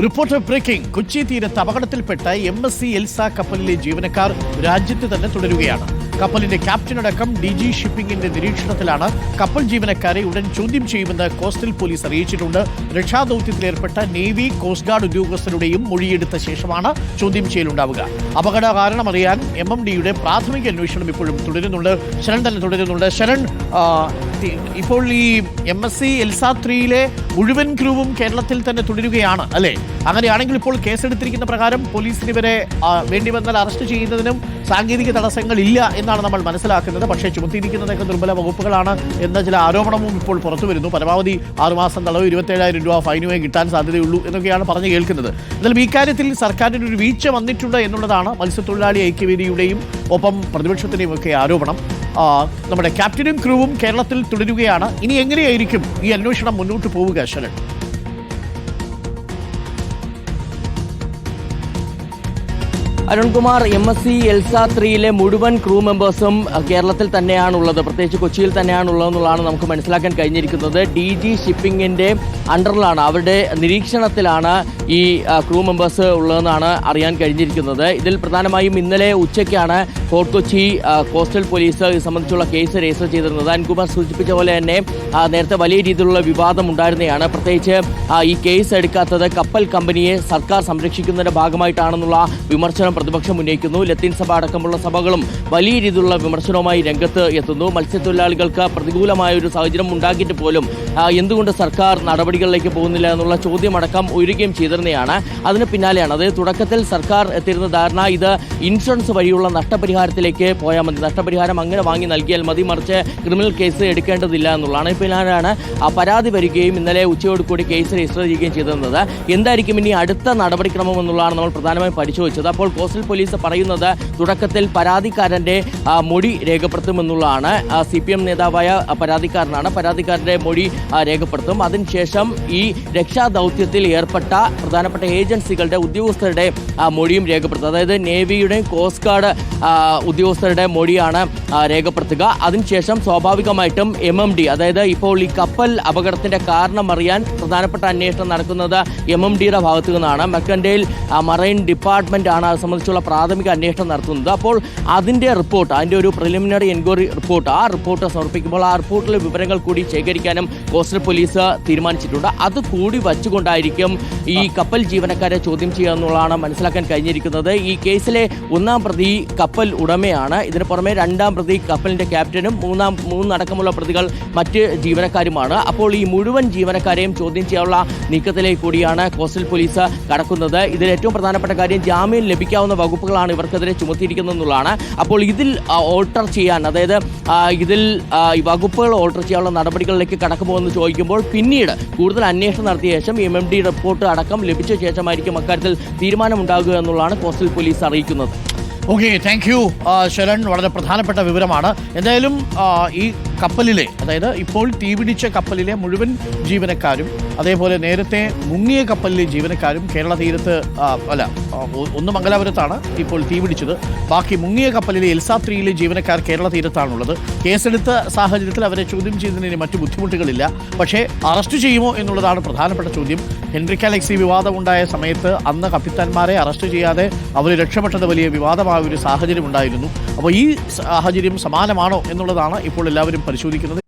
Reporter breaking. Kochi തീരത്ത് അപകടത്തിൽപ്പെട്ട M S C Elsa കപ്പലിലെ ജീവനക്കാർ രാജ്യത്ത് തന്നെ തുടരുകയാണ്. കപ്പലിന്റെ ക്യാപ്റ്റനടക്കം ഡി ജി ഷിപ്പിംഗിന്റെ നിരീക്ഷണത്തിലാണ് കപ്പൽ ജീവനക്കാരെ ഉടൻ ചോദ്യം ചെയ്യുമെന്ന് കോസ്റ്റൽ പോലീസ് അറിയിച്ചിട്ടുണ്ട്. രക്ഷാദൌത്യത്തിലേർപ്പെട്ട നേവി കോസ്റ്റ് ഗാർഡ് ഉദ്യോഗസ്ഥരുടെയും മൊഴിയെടുത്ത ശേഷമാണ് ചോദ്യം ചെയ്യലുണ്ടാവുക. അപകട കാരണം അറിയാൻ എം എം ഡിയുടെ പ്രാഥമിക അന്വേഷണം ഇപ്പോഴും തുടരുന്നുണ്ട്. ശരൺ തന്നെ തുടരുന്നുണ്ട്. ശരൺ ഇപ്പോൾ ഈ എം എസ് സി എൽസാ ത്രീയിലെ മുഴുവൻ ക്രൂവും കേരളത്തിൽ തന്നെ തുടരുകയാണ് അല്ലേ? അങ്ങനെയാണെങ്കിൽ ഇപ്പോൾ കേസെടുത്തിരിക്കുന്ന പ്രകാരം പോലീസിന് ഇവരെ വേണ്ടി വന്നാൽ അറസ്റ്റ് ചെയ്യുന്നതിനും സാങ്കേതിക തടസ്സങ്ങൾ ഇല്ല എന്നാണ് നമ്മൾ മനസ്സിലാക്കുന്നത്. പക്ഷേ ചുമത്തിയിരിക്കുന്നതൊക്കെ ദുർബല വകുപ്പുകളാണ് എന്ന ചില ആരോപണവും ഇപ്പോൾ പുറത്തു വരുന്നു. പരമാവധി ആറുമാസം തളവ് ഇരുപത്തേഴായിരം രൂപ ഫൈനുമായി കിട്ടാൻ സാധ്യതയുള്ളൂ എന്നൊക്കെയാണ് പറഞ്ഞു കേൾക്കുന്നത്. എന്നാലും ഇക്കാര്യത്തിൽ സർക്കാരിന് ഒരു വീഴ്ച വന്നിട്ടുണ്ട് എന്നുള്ളതാണ് മത്സ്യത്തൊഴിലാളി ഐക്യവേദിയുടെയും ഒപ്പം പ്രതിപക്ഷത്തിന്റെയും ഒക്കെ ആരോപണം. നമ്മുടെ ക്യാപ്റ്റനും ക്രൂവും കേരളത്തിൽ തുടരുകയാണ്. ഇനി എങ്ങനെയായിരിക്കും ഈ അന്വേഷണം മുന്നോട്ട് പോവുക Sharan? Arunkumar M S C Elsa ത്രീയിലെ മുഴുവൻ ക്രൂ മെമ്പേഴ്സും കേരളത്തിൽ തന്നെയാണുള്ളത്. പ്രത്യേകിച്ച് കൊച്ചിയിൽ തന്നെയാണുള്ളതെന്നുള്ളതാണ് നമുക്ക് മനസ്സിലാക്കാൻ കഴിഞ്ഞിരിക്കുന്നത്. ഡി ജി ഷിപ്പിംഗിന്റെ അണ്ടറിലാണ് അവരുടെ നിരീക്ഷണത്തിലാണ് ഈ ക്രൂ മെമ്പേഴ്സ് ഉള്ളതെന്നാണ് അറിയാൻ കഴിഞ്ഞിരിക്കുന്നത്. ഇതിൽ പ്രധാനമായും ഇന്നലെ ഉച്ചയ്ക്കാണ് ഫോർട്ട് കൊച്ചി കോസ്റ്റൽ പോലീസ് ഇത് സംബന്ധിച്ചുള്ള കേസ് രജിസ്റ്റർ ചെയ്തിരുന്നത്. അരുൺകുമാർ സൂചിപ്പിച്ച പോലെ തന്നെ നേരത്തെ വലിയ രീതിയിലുള്ള വിവാദം ഉണ്ടായിരുന്നതാണ്. പ്രത്യേകിച്ച് ഈ കേസ് എടുക്കാത്തത് കപ്പൽ കമ്പനിയെ സർക്കാർ സംരക്ഷിക്കുന്നതിന്റെ ഭാഗമായിട്ടാണെന്നുള്ള വിമർശനം പ്രതിപക്ഷം ഉന്നയിക്കുന്നു. ലത്തീൻ സഭ അടക്കമുള്ള സഭകളും വലിയ രീതിയിലുള്ള വിമർശനവുമായി രംഗത്ത് എത്തുന്നു. മത്സ്യത്തൊഴിലാളികൾക്ക് പ്രതികൂലമായ ഒരു സാഹചര്യം ഉണ്ടാക്കിയിട്ട് പോലും എന്തുകൊണ്ട് സർക്കാർ നടപടികളിലേക്ക് പോകുന്നില്ല എന്നുള്ള ചോദ്യമടക്കം ഉയരുകയും ചെയ്തിരുന്നതാണ് അതിന് പിന്നാലെയാണ് അതായത് തുടക്കത്തിൽ സർക്കാർ എത്തിയിരുന്ന ധാരണ ഇത് ഇൻഷുറൻസ് വഴിയുള്ള നഷ്ടപരിഹാരത്തിലേക്ക് പോയാൽ മതി. നഷ്ടപരിഹാരം അങ്ങനെ വാങ്ങി നൽകിയാൽ മതി മറിച്ച് ക്രിമിനൽ കേസ് എടുക്കേണ്ടതില്ല എന്നുള്ളതാണ്. പിന്നാലെയാണ് ആ പരാതി വരികയും ഇന്നലെ ഉച്ചയോട് കൂടി കേസ് രജിസ്റ്റർ ചെയ്യുകയും ചെയ്തിരുന്നത്. എന്തായിരിക്കും ഇനി അടുത്ത നടപടിക്രമം എന്നുള്ളതാണ് നമ്മൾ പ്രധാനമായും പരിശോധിച്ചത്. അപ്പോൾ കോസ്റ്റൽ പോലീസ് പറയുന്നത് തുടക്കത്തിൽ പരാതിക്കാരന്റെ ആ, മൊഴി രേഖപ്പെടുത്തുമെന്നുള്ളതാണ്. സി പി എം നേതാവായ പരാതിക്കാരനാണ്. പരാതിക്കാരന്റെ മൊഴി രേഖപ്പെടുത്തും. അതിനുശേഷം ഈ രക്ഷാദൗത്യത്തിൽ ഏർപ്പെട്ട പ്രധാനപ്പെട്ട ഏജൻസികളുടെ ഉദ്യോഗസ്ഥരുടെ മൊഴിയും രേഖപ്പെടുത്തും. അതായത് നേവിയുടെയും കോസ്റ്റ് ഗാർഡ് ഉദ്യോഗസ്ഥരുടെ മൊഴിയാണ് രേഖപ്പെടുത്തുക. അതിനുശേഷം സ്വാഭാവികമായിട്ടും എം എം ഡി അതായത് ഇപ്പോൾ ഈ കപ്പൽ അപകടത്തിന്റെ കാരണം അറിയാൻ പ്രധാനപ്പെട്ട അന്വേഷണം നടക്കുന്നത് എം എം ഡിയുടെ ഭാഗത്തു നിന്നാണ്. മെക്കൻഡേൽ മറൈൻ ഡിപ്പാർട്ട്മെന്റ് ആണ് സംബന്ധിച്ചുള്ള പ്രാഥമിക അന്വേഷണം നടത്തുന്നത് അപ്പോൾ അതിന്റെ റിപ്പോർട്ട് അതിന്റെ ഒരു പ്രിലിമിനറി എൻക്വയറി റിപ്പോർട്ട് ആ റിപ്പോർട്ട് സമർപ്പിക്കുമ്പോൾ ആ റിപ്പോർട്ടിലെ വിവരങ്ങൾ കൂടി ശേഖരിക്കാനും കോസ്റ്റൽ പോലീസ് തീരുമാനിച്ചിട്ടുണ്ട്. അത് കൂടി വച്ചുകൊണ്ടായിരിക്കും ഈ കപ്പൽ ജീവനക്കാരെ ചോദ്യം ചെയ്യുക എന്നുള്ളതാണ് മനസ്സിലാക്കാൻ കഴിഞ്ഞിരിക്കുന്നത്. ഈ കേസിലെ ഒന്നാം പ്രതി കപ്പൽ ഉടമയാണ്. ഇതിന് പുറമെ രണ്ടാം പ്രതി കപ്പലിന്റെ ക്യാപ്റ്റനും മൂന്നാം മൂന്നടക്കമുള്ള പ്രതികൾ മറ്റ് ജീവനക്കാരുമാണ്. അപ്പോൾ ഈ മുഴുവൻ ജീവനക്കാരെയും ചോദ്യം ചെയ്യാനുള്ള നീക്കത്തിലേക്ക് കൂടിയാണ് കോസ്റ്റൽ പോലീസ് കടക്കുന്നത്. ഇതിൽ ഏറ്റവും പ്രധാനപ്പെട്ട കാര്യം ജാമ്യം ലഭിക്കാവുന്ന വകുപ്പുകളാണ് ഇവർക്കെതിരെ ചുമത്തിയിരിക്കുന്നതെന്നുള്ളതാണ്. അപ്പോൾ ഇതിൽ ഓൾട്ടർ ചെയ്യാൻ അതായത് ഇതിൽ വകുപ്പുകൾ ഓൾട്ടർ ചെയ്യാനുള്ള നടപടികളിലേക്ക് കടക്കുമോ എന്ന് ചോദിക്കുമ്പോൾ പിന്നീട് കൂടുതൽ അന്വേഷണം നടത്തിയ ശേഷം എം എം ഡി റിപ്പോർട്ട് അടക്കം ലഭിച്ച ശേഷമായിരിക്കും അക്കാര്യത്തിൽ തീരുമാനമുണ്ടാകുക എന്നുള്ളതാണ് കോസ്റ്റൽ പോലീസ് അറിയിക്കുന്നത്. Okay thank you Sharan. വളരെ പ്രധാനപ്പെട്ട വിവരമാണ്. എന്തായാലും ഈ കപ്പലിലെ അതായത് ഇപ്പോൾ തീപിടിച്ച കപ്പലിലെ മുഴുവൻ ജീവനക്കാരും അതേപോലെ നേരത്തെ മുങ്ങിയ കപ്പലിലെ ജീവനക്കാരും കേരള തീരത്ത് അല്ല ഒന്ന് മംഗലാപുരത്താണ് ഇപ്പോൾ തീപിടിച്ചത്. ബാക്കി മുങ്ങിയ കപ്പലിലെ എൽസാത്രിയിലെ ജീവനക്കാർ കേരള തീരത്താണുള്ളത്. കേസെടുത്ത സാഹചര്യത്തിൽ അവരെ ചോദ്യം ചെയ്യുന്നതിന് മറ്റു ബുദ്ധിമുട്ടുകളില്ല. പക്ഷേ അറസ്റ്റ് ചെയ്യുമോ എന്നുള്ളതാണ് പ്രധാനപ്പെട്ട ചോദ്യം. ഹെൻറിക്ക കാലക്സി വിവാദമുണ്ടായ സമയത്ത് അന്ന് കപ്പിത്താന്മാരെ അറസ്റ്റ് ചെയ്യാതെ അവർ രക്ഷപ്പെട്ടത് വലിയ വിവാദമായ ഒരു സാഹചര്യം ഉണ്ടായിരുന്നു അപ്പോൾ ഈ സാഹചര്യം സമാനമാണോ എന്നുള്ളതാണ് ഇപ്പോൾ എല്ലാവരും പരിശോധിക്കുന്നത്